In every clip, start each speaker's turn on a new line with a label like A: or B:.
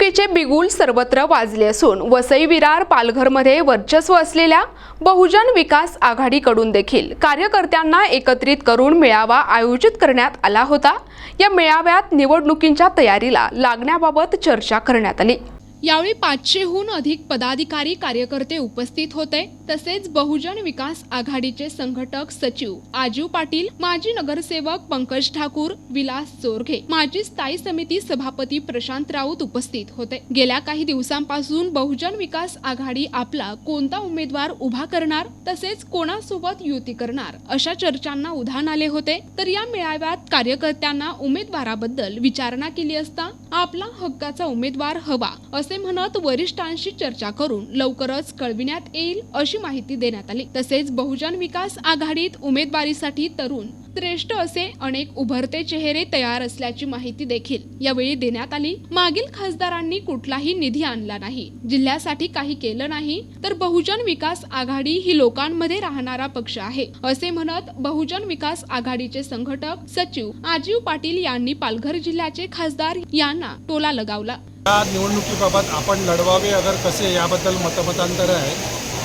A: बिगुल सर्वत्र वाजले असून वसई विरार पालघरमध्ये वर्चस्व असलेल्या बहुजन विकास आघाडीकडून देखील कार्यकर्त्यांना एकत्रित करून मेळावा आयोजित करण्यात आला होता. या मेळाव्यात निवडणुकींच्या तयारीला लागण्याबाबत चर्चा करण्यात आली. यावेळी पाचशेहून अधिक पदाधिकारी कार्यकर्ते उपस्थित होते. तसेच बहुजन विकास आघाडीचे संघटक सचिव आजीव पाटील माजी नगरसेवक पंकज ठाकूर विलास चोरघे माजी स्थायी समिती सभापती प्रशांत राऊत उपस्थित होते. गेल्या काही दिवसांपासून बहुजन विकास आघाडी आपला कोणता उमेदवार उभा करणार तसेच कोणासोबत युती करणार अशा चर्चांना उधाण आले होते. तर या मेळाव्यात कार्यकर्त्यांना उमेदवाराबद्दल विचारणा केली असता आपला हक्काचा उमेदवार हवा असे म्हणत वरिष्ठांशी चर्चा करून लवकरच कळविण्यात येईल अशी माहिती देण्यात आली. तसेच बहुजन विकास आघाडीत उमेदवारीसाठी तरुण श्रेष्ठ असे अनेक उभरते चेहरे तयार असल्याची माहिती देखील यावेळी देण्यात आली. मागील खासदारांनी कुठलाही निधी आणला नाही. जिल्ह्यासाठी काही केलं नाही तर बहुजन विकास आघाडी ही लोकांमध्ये राहणारा पक्ष आहे असे म्हणत बहुजन विकास आघाडीचे संघटक सचिव आजीव पाटील यांनी पालघर जिल्ह्याचे खासदार यांना टोला लगावला.
B: या निवडणुकीबाबत आपण लढवावे अगर कसे याबद्दल मतमतांतर आहे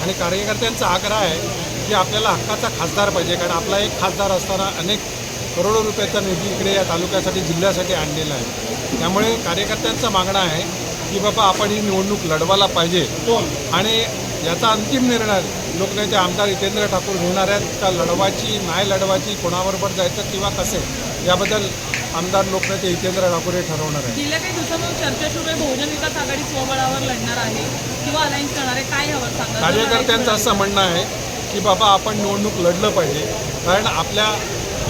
B: आणि कार्यकर्त्यांचा आग्रह आहे की आपल्याला हक्काचा खासदार पाहिजे कारण आपला एक खासदार असताना अनेक करोडो रुपयाचा निधी इकडे या तालुक्यासाठी जिल्ह्यासाठी आणलेला आहे. त्यामुळे कार्यकर्त्यांचा मागणं आहे की बाबा आपण ही निवडणूक लढवायला पाहिजे. आणि याचा अंतिम निर्णय लोकनेते आमदार हितेंद्र ठाकूर घेणार आहेत का लढवायची नाही लढवायची कोणाबरोबर जायचं किंवा कसे याबद्दल आमदार लोकनेते हितेंद्र ठाकूर हे ठरवणार आहे
C: गेल्या काही दिवसांपासून चर्चा सुरू आहे बहुजन विकास आघाडी स्वबळावर लढणार आहे किंवा अलायन्स करणार आहे काय हवं
B: कार्यकर्त्यांचं असं म्हणणं आहे की बाबा आपण निवडणूक लढलं पाहिजे. कारण आपल्या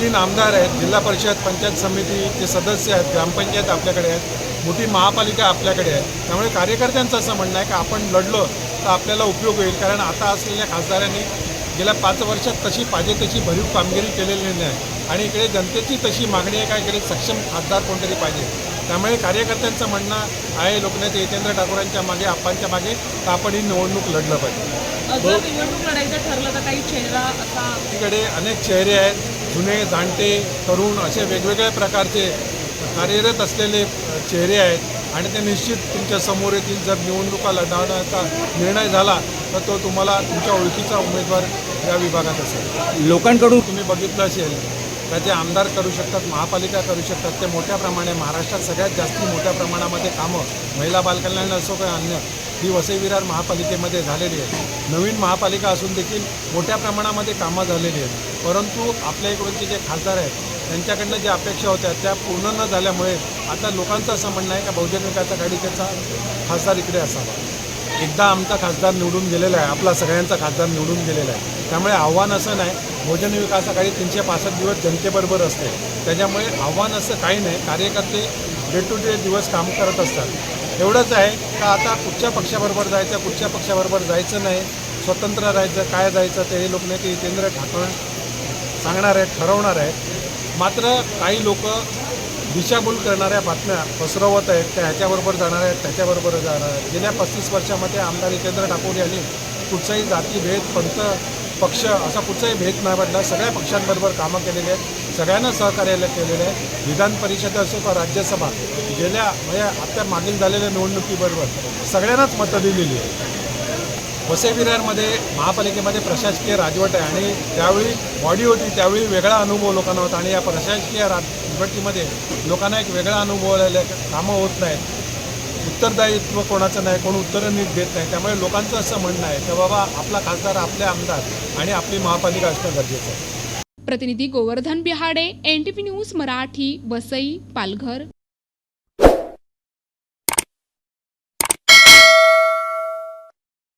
B: तीन आमदार आहेत जिल्हा परिषद पंचायत समितीचे सदस्य आहेत ग्रामपंचायत आपल्याकडे आहेत मोठी महापालिका आपल्याकडे आहे. त्यामुळे कार्यकर्त्यांचं असं म्हणणं आहे की आपण लढलं तर आपल्याला उपयोग होईल. कारण आता असलेल्या खासदारांनी गेल्या पाच वर्षात तशी पाहिजे तशी भरीव कामगिरी केलेली नाही. आणि इकडे जनतेची तशी मागणी आहे का? इकडे सक्षम खासदार कोणतरी पाहिजे. त्यामुळे कार्यकर्त्यांचं म्हणणं आहे लोकनेते हितेंद्र ठाकूरांच्या मागे आप्पांच्या मागे तर आपण ही निवडणूक लढलं पाहिजे.
C: जर निवडणूक लढायचं ठरलं तर काही चेहरा असा
B: तिकडे अनेक चेहरे आहेत जुने जाणते तरुण असे वेगवेगळ्या प्रकारचे कार्यरत असलेले चेहरे आहेत. आणि ते निश्चित तुमच्यासमोर येतील. जर निवडणुका लढवण्याचा निर्णय झाला तर तो तुम्हाला तुमच्या ओळखीचा उमेदवार या विभागात असेल.
D: लोकांकडून
B: तुम्ही बघितलं असेल. त्याचे आमदार करू शकतात महापालिका करू शकतात. ते मोठ्या प्रमाणे महाराष्ट्रात सगळ्यात जास्ती मोठ्या प्रमाणामध्ये कामं महिला बालकल्याण असो किंवा अन्य ही वसई विरार महापालिकेमध्ये झालेली आहे. नवीन महापालिका असून देखील मोठ्या प्रमाणामध्ये कामं झालेली आहेत. परंतु आपल्या इकडूनचे जे खासदार आहेत त्यांच्याकडनं ज्या अपेक्षा होत्या त्या पूर्ण न झाल्यामुळे आता लोकांचं असं म्हणणं आहे का बहुजन विकास आघाडीचा खासदार इकडे असावा. एकदा आमचा खासदार निवडून गेलेला आहे आपला सगळ्यांचा खासदार निवडून गेलेला आहे. त्यामुळे आव्हान असं नाही भोजन विकास आघाडी तीनशे पासष्ट दिवस जनतेबरोबर असते. त्याच्यामुळे आव्हान असं काही नाही. कार्यकर्ते डे टू डे दिवस काम करत असतात. एवढंच आहे का आता कुठच्या पक्षाबरोबर जायचं कुठच्या पक्षाबरोबर जायचं नाही स्वतंत्र राहायचं काय जायचं ते हे लोकनेते हितेंद्र ठाकरे सांगणार आहेत ठरवणार आहेत. मात्र काही लोक दिशाभूल करणाऱ्या बातम्या पसरवत आहेत त्या ह्याच्याबरोबर जाणार आहेत त्याच्याबरोबर जाणार आहेत. गेल्या पस्तीस वर्षामध्ये आमदार हितेंद्र ठाकूर यांनी कुठचाही जातीभेद पंथ पक्ष असा कुठचाही भेद नाही पडला सगळ्या पक्षांबरोबर कामं केलेली आहेत. सगळ्यांना सहकार्याला केलेलं आहे. विधान परिषद असो का राज्यसभा गेल्या म्हणजे आत्ता मागील झालेल्या निवडणुकीबरोबर सगळ्यांनाच मतं दिलेली आहे वसेविरारमध्ये महापालिकेमध्ये प्रशासकीय राजवट आहे आणि त्यावेळी बॉडी होती त्यावेळी वेगळा अनुभव लोकांना होता. आणि या प्रशासकीय राजवटीमध्ये लोकांना एक वेगळा अनुभव आलेला आहे. कामं होत नाहीत. उत्तरदायित्व कोणाचं नाही कोण उत्तरं नीट देत नाही त्यामुळे लोकांचं असं म्हणणं आहे की बाबा आपला खासदार आपले आमदार आणि आपली महापालिका असणं गरजेचं आहे.
A: प्रतिनिधी गोवर्धन बिहाडे एनटीपी न्यूज मराठी वसई पालघर.